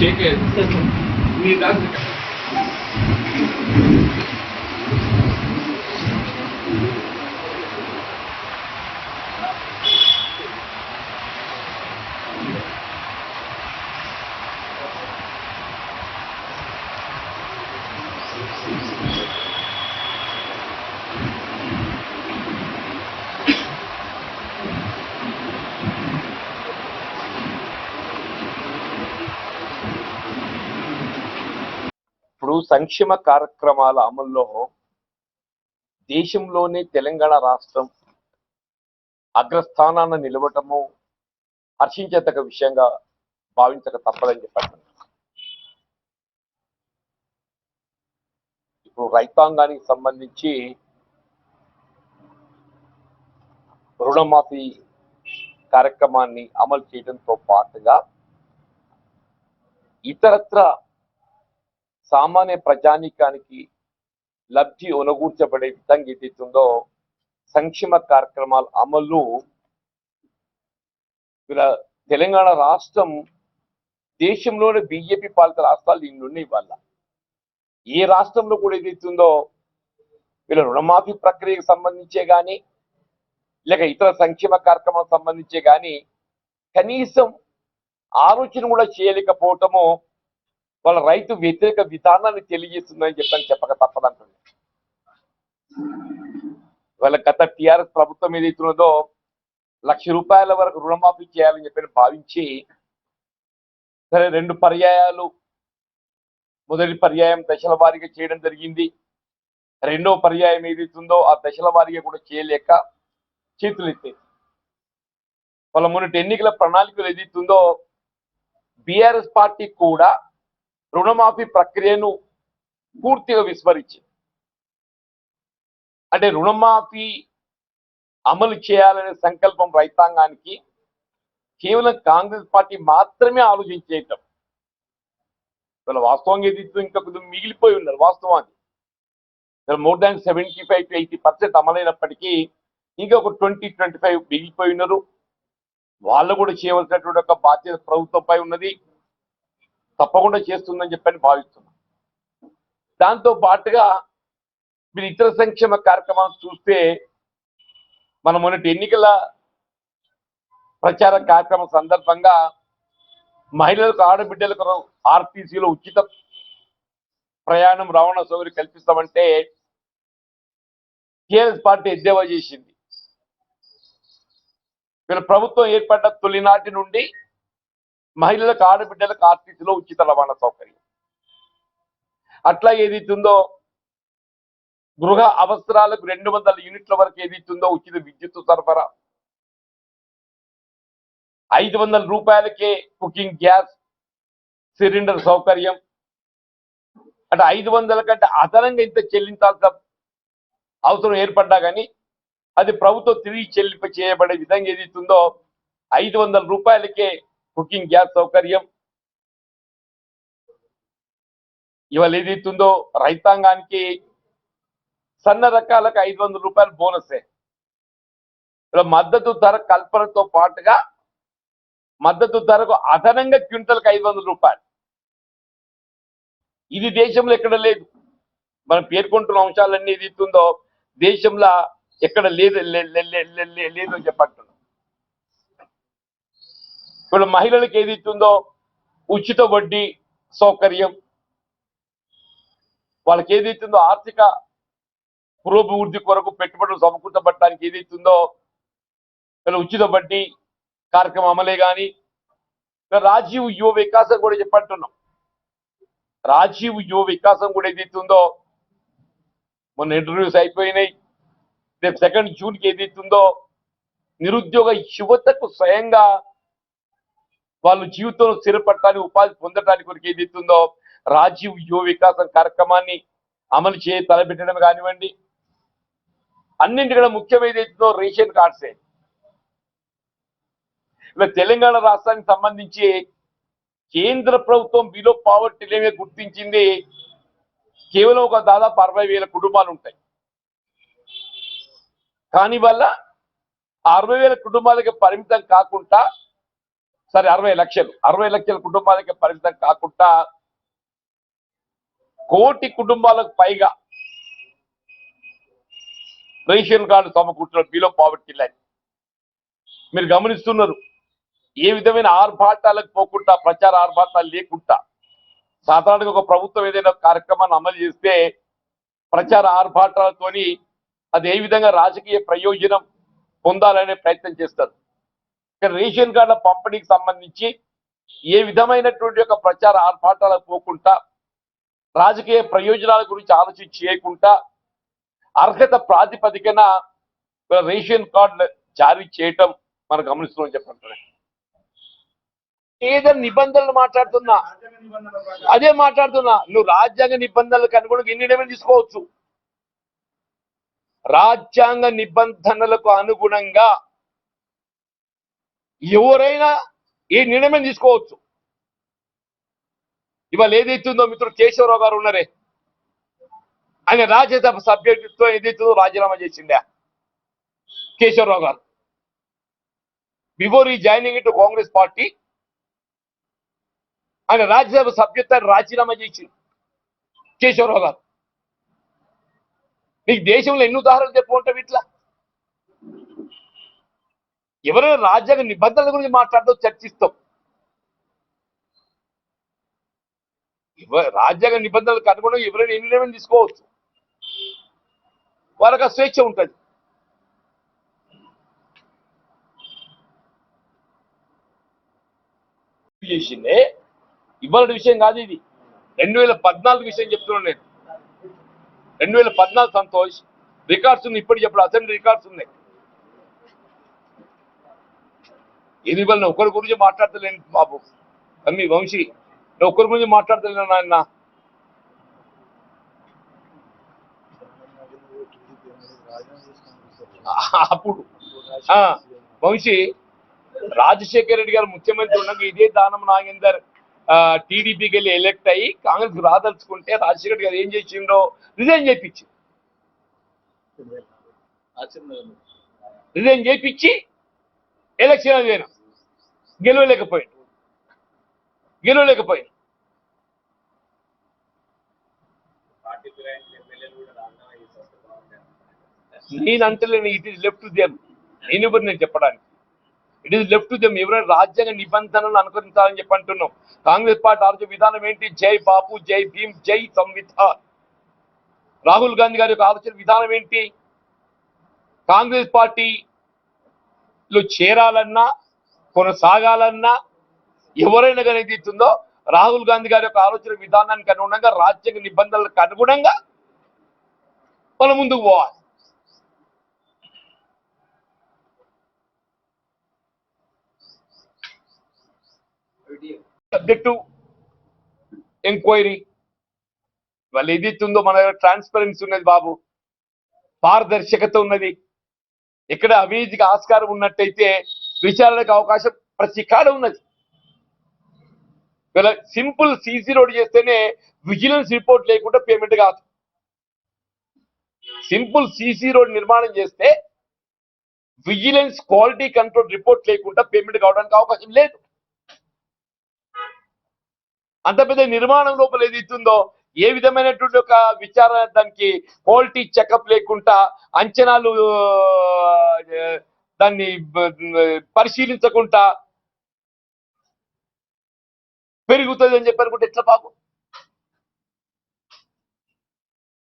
Ticket. Mir danke. సంక్షేమ కార్యక్రమాల అమల్లో దేశంలోనే తెలంగాణ రాష్ట్రం అగ్రస్థానాన్ని నిలవటము హర్షించదగ్గ విషయంగా భావించక తప్పదని చెప్పాను ఇప్పుడు రైతాంగానికి సంబంధించి రుణమాఫీ కార్యక్రమాన్ని అమలు చేయడంతో పాటుగా ఇతరత్ర సామాన్య ప్రజానీకానికి లబ్ధి ఒనగూర్చబడే విధంగా ఏదైతుందో సంక్షేమ కార్యక్రమాల అమలు ఇలా తెలంగాణ రాష్ట్రం దేశంలోని బీజేపీ పాలిత రాష్ట్రాలు ఇన్నున్నాయి ఇవాళ. ఏ రాష్ట్రంలో కూడా ఏదైతుందో వీళ్ళ రుణమాఫీ ప్రక్రియకు సంబంధించే కానీ లేక ఇతర సంక్షేమ కార్యక్రమాలకు సంబంధించే కానీ కనీసం ఆలోచన కూడా చేయలేకపోవటము వాళ్ళ రైతు వ్యతిరేక విధానాన్ని తెలియజేస్తుందని చెప్పని చెప్పక తప్పదంటుంది వాళ్ళ గత టిఆర్ఎస్ ప్రభుత్వం ఏదైతున్నదో లక్ష రూపాయల వరకు రుణమాఫీ చేయాలని చెప్పి భావించి సరే రెండు పర్యాయాలు. మొదటి పర్యాయం దశల వారీగా చేయడం జరిగింది. రెండో పర్యాయం ఏదైతుందో ఆ దశల వారీగా కూడా చేయలేక చేతులు ఎత్తే వాళ్ళ మొన్నటి ఎన్నికల ప్రణాళికలు ఏదైతుందో బీఆర్ఎస్ పార్టీ కూడా రుణమాఫీ ప్రక్రియను పూర్తిగా విస్మరించింది. అంటే రుణమాఫీ అమలు చేయాలనే సంకల్పం రైతాంగానికి కేవలం కాంగ్రెస్ పార్టీ మాత్రమే ఆలోచించేయటం. వీళ్ళ వాస్తవంగా ఏది ఇంకా కొద్దిగా మిగిలిపోయి ఉన్నారు వాస్తవానికి. More than seventy five to eighty percent అమలైనప్పటికీ ఇంకా ఒక ట్వంటీ ట్వంటీ ఫైవ్ మిగిలిపోయి ఉన్నారు. వాళ్ళు కూడా చేయవలసినటువంటి ఒక బాధ్యత ప్రభుత్వంపై ఉన్నది. తప్పకుండా చేస్తుందని చెప్పని భావిస్తున్నాం. దాంతో పాటుగా మీరు ఇతర సంక్షేమ కార్యక్రమాలు చూస్తే మన మొన్నటి ఎన్నికల ప్రచార కార్యక్రమం సందర్భంగా మహిళలకు ఆడబిడ్డలకు ఆర్టీసీలో ఉచిత ప్రయాణం రవాణా సౌకర్యం కల్పిస్తామంటే టీఆర్ఎస్ పార్టీ ఎద్దేవా చేసింది. వీళ్ళ ప్రభుత్వం ఏర్పడ్డ తొలినాటి నుండి మహిళలకు ఆడబిడ్డలకు ఆర్టీసీలో ఉచిత రవాణా సౌకర్యం. అట్లా ఏదైతుందో గృహ అవసరాలకు రెండు వందల యూనిట్ల వరకు ఏదైతుందో ఉచిత విద్యుత్ సరఫరా. ఐదు వందల రూపాయలకే కుకింగ్ గ్యాస్ సిలిండర్ సౌకర్యం. అంటే ఐదు వందల కంటే అదనంగా ఇంత చెల్లించాల్సిన అవసరం ఏర్పడ్డా కానీ అది ప్రభుత్వం తిరిగి చెల్లింప చేయబడే విధంగా ఏదైతుందో ఐదు వందల రూపాయలకే కుకింగ్ గ్యాస్ సౌకర్యం ఇవాళ ఏదైతుందో రైతాంగానికి సన్న రకాలకు ఐదు వందల రూపాయలు బోనసే. ఇలా మద్దతు ధర కల్పనతో పాటుగా మద్దతు ధరకు అదనంగా క్వింటల్కి ఐదు వందల రూపాయలు. ఇది దేశంలో ఎక్కడ లేదు. మనం పేర్కొంటున్న అంశాలన్నీ ఏదైతుందో దేశంలో ఎక్కడ లేదు లే- లేదు చెప్పంటున్నాం ఇప్పుడు మహిళలకు ఇస్తుందో ఉచిత వడ్డీ సౌకర్యం. వాళ్ళకి ఏది ఇస్తుందో ఆర్థిక పురోభివృద్ధి కొరకు పెట్టుబడులు సమకూర్చబట్టడానికి ఏది ఇస్తుందో ఉచిత వడ్డీ కార్యక్రమం అమలే కానీ రాజీవ్ యువ వికాసం కూడా చెప్పంటున్నాం. రాజీవ్ యువ వికాసం కూడా ఏదైతుందో మొన్న ఇంటర్వ్యూస్ అయిపోయినాయి. రేపు సెకండ్ జూన్కి ఏదైతుందో నిరుద్యోగ యువతకు స్వయంగా వాళ్ళు జీవితంలో స్థిరపడటానికి ఉపాధి పొందడానికి కొరకు ఏదైతుందో రాజీవ్ యువ వికాసం కార్యక్రమాన్ని అమలు చేయ తలపెట్టడం కానివ్వండి. అన్నింటికన్నా ముఖ్యం ఏదైతుందో రేషన్ కార్డ్సే. ఇలా తెలంగాణ రాష్ట్రానికి సంబంధించి కేంద్ర ప్రభుత్వం బిలో పావర్టీ లేవే గుర్తించింది కేవలం ఒక దాదాపు అరవై వేల కుటుంబాలు ఉంటాయి. కానీ వల్ల అరవై వేల కుటుంబాలకి పరిమితం కాకుండా సరే అరవై లక్షలు. అరవై లక్షల కుటుంబాలకి పరిమితం కాకుండా కోటి కుటుంబాలకు పైగా రేషన్ కార్డు సమకూర్చున్న బిలో పావర్టీ లైన్. మీరు గమనిస్తున్నారు ఏ విధమైన ఆర్భాటాలకు పోకుండా ప్రచార ఆర్భాటాలు లేకుండా సాధారణంగా ఒక ప్రభుత్వం ఏదైనా కార్యక్రమాన్ని అమలు చేస్తే ప్రచార ఆర్భాటాలతోని అది ఏ విధంగా రాజకీయ ప్రయోజనం పొందాలనే ప్రయత్నం చేస్తారు. ఇక్కడ రేషన్ కార్డుల పంపిణీకి సంబంధించి ఏ విధమైనటువంటి ఒక ప్రచార ఆర్భాటాలకు పోకుండా రాజకీయ ప్రయోజనాల గురించి ఆలోచన చేయకుండా అర్హత ప్రాతిపదికన రేషన్ కార్డులు జారీ చేయటం మనం గమనిస్తున్నాం చెప్పండి ఏదో నిబంధనలు మాట్లాడుతున్నా అదే మాట్లాడుతున్నా నువ్వు రాజ్యాంగ నిబంధనలకు అనుగుణంగా ఎన్ని నిర్ణయం తీసుకోవచ్చు? రాజ్యాంగ నిబంధనలకు అనుగుణంగా ఎవరైనా ఏ నిర్ణయం తీసుకోవచ్చు. ఇవాళ ఏదైతుందో మిత్రుడు కేశవరావు గారు ఉన్నారే. ఆయన రాజ్యసభ సభ్యుడితో ఏదైతుందో రాజీనామా చేసిండే. కేశవరావు గారు. బిఫోర్ ఈ జాయినింగ్ ఇటు కాంగ్రెస్ పార్టీ. ఆయన రాజ్యసభ సభ్యత్వాన్ని రాజీనామా చేసింది కేశవరావు గారు. నీకు దేశంలో ఎన్ని ఉదాహరణలు చెప్పుకుంటావు ఇట్లా? ఎవరైనా రాజ్యాంగ నిబంధనల గురించి మాట్లాడుతూ చర్చిస్తాం. రాజ్యాంగ నిబంధనలకు అనుగుణంగా ఎవరైనా ఎన్ని నిర్ణయం తీసుకోవచ్చు? వాళ్ళకి ఆ స్వేచ్ఛ ఉంటుంది. చేసిందే. ఇవాళ విషయం కాదు ఇది. రెండు వేల పద్నాలుగు విషయం చెప్తున్నాను నేను. రెండు వేల పద్నాలుగు సంతోష్ రికార్డ్స్ ఉన్నాయి ఇప్పుడు చెప్పడు అసెంబ్లీ రికార్డ్స్ ఉన్నాయి. ఇది వల్ల ఒకరి గురించి మాట్లాడతలేను బాబు. తమ్మి వంశీ నేను ఒకరి గురించి మాట్లాడతలేను నాయన? అప్పుడు. వంశీ రాజశేఖర రెడ్డి గారు ముఖ్యమంత్రి ఉండగా ఇదే దానం నాగేందర్ టీడీపీకి వెళ్ళి ఎలక్ట్ అయ్యి కాంగ్రెస్ రాదలుచుకుంటే రాజశేఖర రెడ్డి గారు ఏం చేసిండో రిజైన్ చేయించి రిజైన్ చేయించి ఎలక్షన్ అదేనా గెలవలేకపోయాడు. గెలవలేకపోయాడు. నేను అంటలేను it is left to them నేను ఎవరు నేను చెప్పడానికి. ఇట్ ఈస్ లెఫ్ట్ దెమ్ ఎవరైనా రాజ్యాంగ నిబంధనలు అనుసరించాలని చెప్పి అంటున్నాం. కాంగ్రెస్ పార్టీ ఆలోచన విధానం ఏంటి? జై బాపు జై భీమ్ జై సంవిధాన్. రాహుల్ గాంధీ గారి యొక్క ఆలోచన విధానం ఏంటి? కాంగ్రెస్ లో చేరాలన్నా కొనసాగాలన్నా ఎవరైనా కానీ తీస్తుందో రాహుల్ గాంధీ గారి యొక్క ఆలోచన విధానానికి అనుగుణంగా రాజ్యాంగ నిబంధనలకు అనుగుణంగా మనం ముందుకు పోవాలి. సబ్జెక్టు ఎంక్వైరీ వాళ్ళు ఏదైతుందో మన ట్రాన్స్పరెన్సీ ఉన్నది బాబు. పారదర్శకత ఉన్నది. ఇక్కడ అవినీతికి ఆస్కారం ఉన్నట్టయితే విచారణకు అవకాశం ప్రతి కాడ ఉన్నది? ఇలా సింపుల్ సీసీ రోడ్ చేస్తేనే విజిలెన్స్ రిపోర్ట్ లేకుండా పేమెంట్ కాదు. సింపుల్ సీసీ రోడ్ నిర్మాణం చేస్తే విజిలెన్స్ క్వాలిటీ కంట్రోల్ రిపోర్ట్ లేకుండా పేమెంట్ కావడానికి అవకాశం లేదు. అంత పెద్ద నిర్మాణం లోపల ఏది ఏ విధమైనటువంటి ఒక విచారణ దానికి క్వాలిటీ చెకప్ లేకుండా అంచనాలు దాన్ని పరిశీలించకుండా పెరుగుతుంది అని చెప్పి అనుకుంటే ఎట్లా బాబు?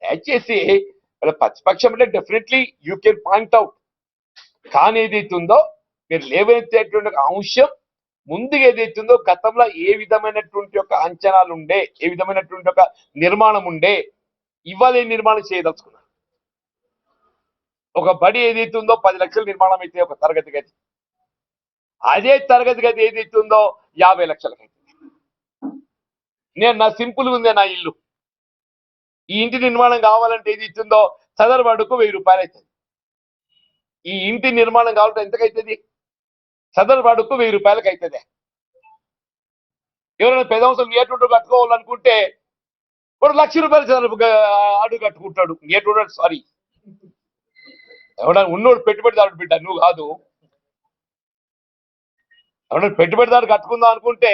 దయచేసి ప్రతిపక్షం అంటే definitely you can point out కానీ ఏదైతుందో మీరు లేవనెత్తేటువంటి ఒక అంశం ముందుగా ఏదైతుందో గతంలో ఏ విధమైనటువంటి ఒక అంచనాలు ఉండే ఏ విధమైనటువంటి ఒక నిర్మాణం ఉండే ఇవాళ ఏ నిర్మాణం చేయదలుచుకున్నారు. ఒక బడి ఏదైతుందో పది లక్షల నిర్మాణం అయితే ఒక తరగతి గది అదే తరగతి గది ఏదైతుందో యాభై లక్షలకైతే. నేను నా సింపుల్ ఉందే నా ఇల్లు. ఈ ఇంటి నిర్మాణం కావాలంటే ఏది ఇస్తుందో చదరబడుకు వెయ్యి రూపాయలు అవుతుంది ఈ ఇంటి నిర్మాణం కావాలంటే ఎంతకైతుంది? చదరబడుకు వెయ్యి రూపాయలకి అవుతుంది ఎవరైనా పెదవంశం ఏటుంటూ కట్టుకోవాలనుకుంటే ఒక లక్ష రూపాయలు చదరపు అడుగు కట్టుకుంటాడు. ఏటుంటాడు సారీ. ఎవడన్నా ఉన్నోడు పెట్టుబడిదారుడు బిడ్డ నువ్వు కాదు. ఎవడన్నా పెట్టుబడిదారు కట్టుకుందాం అనుకుంటే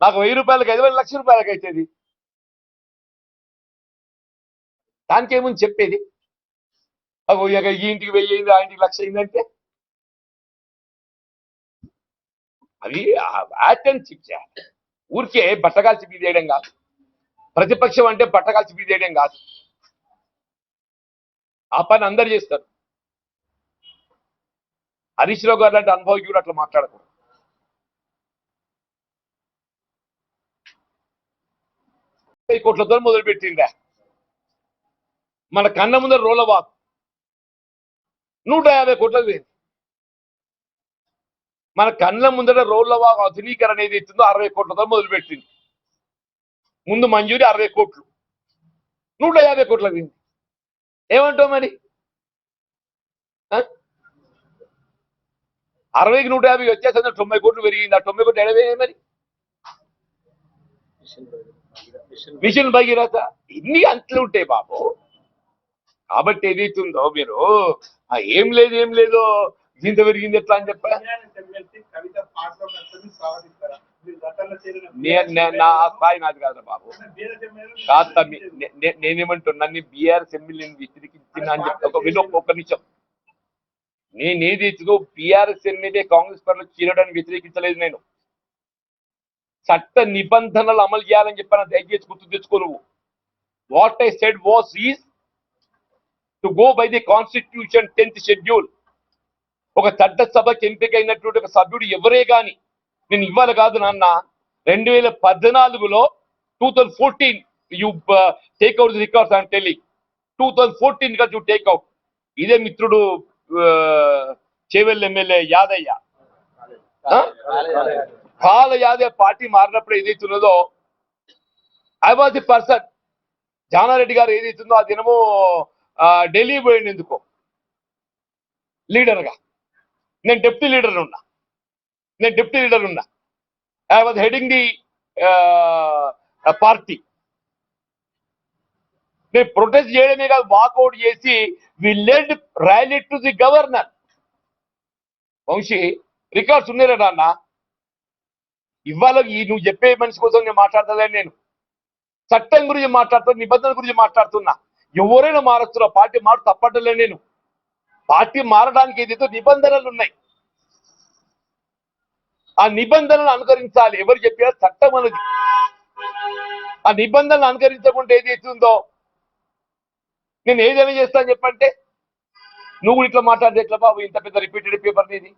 నాకు వెయ్యి రూపాయలకి ఐదు వేల లక్ష రూపాయలకి అవుతుంది దానికి ఏముంది చెప్పేది? అగో ఇక ఈ ఇంటికి వెయ్యి అయింది ఆ ఇంటికి లక్ష అయిందంటే అవి యాటెంట్ చేయాలి. ఊరికే బట్టగాల్చి బీదేయడం కాదు. ప్రతిపక్షం అంటే బట్టగాల్చి బీదేయడం కాదు. ఆ పని అందరు చేస్తారు. హరీష్ రావు గారు లాంటి అనుభవజ్ఞుడు అట్లా మాట్లాడకూడదు. వెయ్యి కోట్లతో మొదలుపెట్టిందా మన కన్న ముందర రోలబాగ్ నూట యాభై కోట్లకు పోయింది. మన కళ్ళ ముందర రోళ్ళవాగ్ ఆధునీకరణ ఏది ఇస్తుందో అరవై కోట్లతో మొదలుపెట్టింది. ముందు మంజూరి అరవై కోట్లు. నూట యాభై కోట్లు పోయింది ఏమంటావు మరి? ఆ? అరవైకి నూట యాభై వచ్చేసరికి తొంభై కోట్లు పెరిగింది. ఆ తొంభై కోట్లు ఎడవే మరి? మిషన్ భగీరథ. ఇన్ని అంట్లు ఉంటాయి బాబు. కాబట్టి ఏదైతుందో మీరు? ఏం లేదు ఏం లేదు. ఇంత పెరిగింది ఎట్లా అని చెప్పా? నా స్థాయి నాది కాదు బాబు కాస్త నేనేమంటున్నా నీ బీఆర్ఎస్ ఎమ్మెల్యేని వ్యతిరేకించిన అని చెప్తా ఒక విను ఒక్క నిమిషం. నేను ఏదైతుందో బీఆర్ఎస్ ఎమ్మెల్యే కాంగ్రెస్ పార్టీలో చేరడానికి వ్యతిరేకించలేదు నేను. చట్ట నిబంధనలు అమలు చేయాలని చెప్పాను దయచేసి గుర్తు తెచ్చుకో నువ్వు. What I said was is to go by the constitution tenth schedule. ఒక చట్టసభకి ఎంపికైనటువంటి ఒక సభ్యుడు ఎవరే గాని నేను ఇవ్వాలి కాదు నాన్న. రెండు వేల పద్నాలుగులో two thousand fourteen you take out records and tele two thousand ఫోర్టీన్గా యూ టేక్ అవుట్ ఇదే మిత్రుడు uh, చేవెల్ ఎమ్మెల్యే యాదయ్య. కాల యాదయ్య పార్టీ మారినప్పుడు ఏదైతున్నదో I was the person Jana Reddy గారు ఏదైతుందో ఆ దినము ఢిల్లీ పోయింది ఎందుకో. లీడర్గా. నేను డిప్యూటీ లీడర్ ఉన్నా. నేను డిప్యూటీ లీడర్ ఉన్నా. I was heading the party నేను ప్రొటెస్ట్ చేయడమే కాదు వాకౌట్ చేసి we led rally to the governor Vamshi records ఉన్నాయి నాన్న ఇవాళ ఈ నువ్వు చెప్పే మనిషి కోసం నేను మాట్లాడతలే నేను. చట్టం గురించి మాట్లాడుతున్నా నిబంధనల గురించి మాట్లాడుతున్నా. ఎవరైనా మారచ్చు పార్టీ మారు తప్పట్లే నేను. పార్టీ మారడానికి ఏదైతే నిబంధనలు ఉన్నాయి ఆ నిబంధనలు అనుకరించాలి. ఎవరు చెప్పారు చట్టం అనేది. ఆ నిబంధనలు అనుకరించకుండా ఏదైతే ఉందో నేను ఏదైనా చేస్తాను చెప్పంటే నువ్వు ఇట్లా మాట్లాడితే ఎట్లా బాబు? ఇంత పెద్ద రిపీటెడ్ పేపర్ నీది.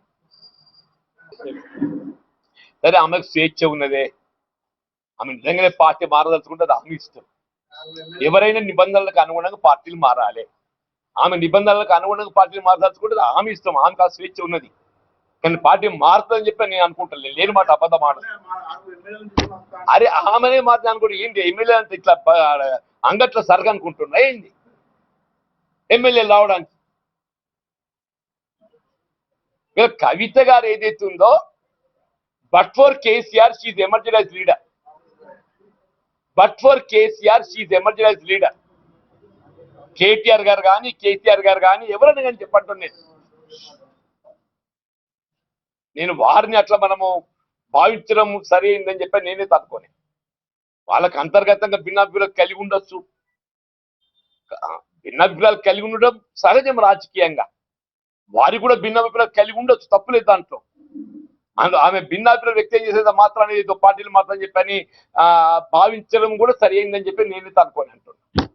సరే ఆమెకు స్వేచ్ఛ ఉన్నదే. ఆమె నిజంగానే పార్టీ మారదలుచుకుంటే అది ఆమె ఇష్టం. ఎవరైనా నిబంధనలకు అనుగుణంగా పార్టీలు మారాలి. ఆమె నిబంధనలకు అనుగుణంగా పార్టీని మారదలుచుకుంటే ఆమె ఇష్టం ఆమెకు ఆ స్వేచ్ఛ ఉన్నది. కానీ పార్టీ మారుతుందని చెప్పి నేను అనుకుంటాను లేని మాట అబద్ధ మాట అరే ఆమెనే మారుతుంది అనుకుంటే ఏంటి? ఎమ్మెల్యే అంత ఇట్లా అంగట్లో అంగట్ల సరగ అనుకుంటున్నా? ఏంది? ఎమ్మెల్యే రావడానికి. కవిత గారు ఏదైతే ఉందో but for KCR she's emergency leader but for KCR she's emergency leader KTR గారు కానీ కేసీఆర్ గారు కానీ ఎవరైనా కానీ చెప్పంటున్నాను నేను నేను వారిని అట్లా మనము భావించడం సరి అయిందని చెప్పి నేనే తట్టుకోని వాళ్ళకి అంతర్గతంగా భిన్నాభిప్రాయాలు కలిగి ఉండొచ్చు. భిన్నాభిప్రాయాలు కలిగి ఉండడం సహజం రాజకీయంగా. వారి కూడా భిన్నాభిప్రాయాలు కలిగి ఉండొచ్చు తప్పులేదు దాంట్లో. అందులో ఆమె భిన్నాభిప్రాయం వ్యక్తం చేసేది మాత్రం అనేది పార్టీలు మాత్రం చెప్పని ఆ, భావించడం కూడా సరి అయిందని చెప్పి నేనే తనుకోని అంటున్నాను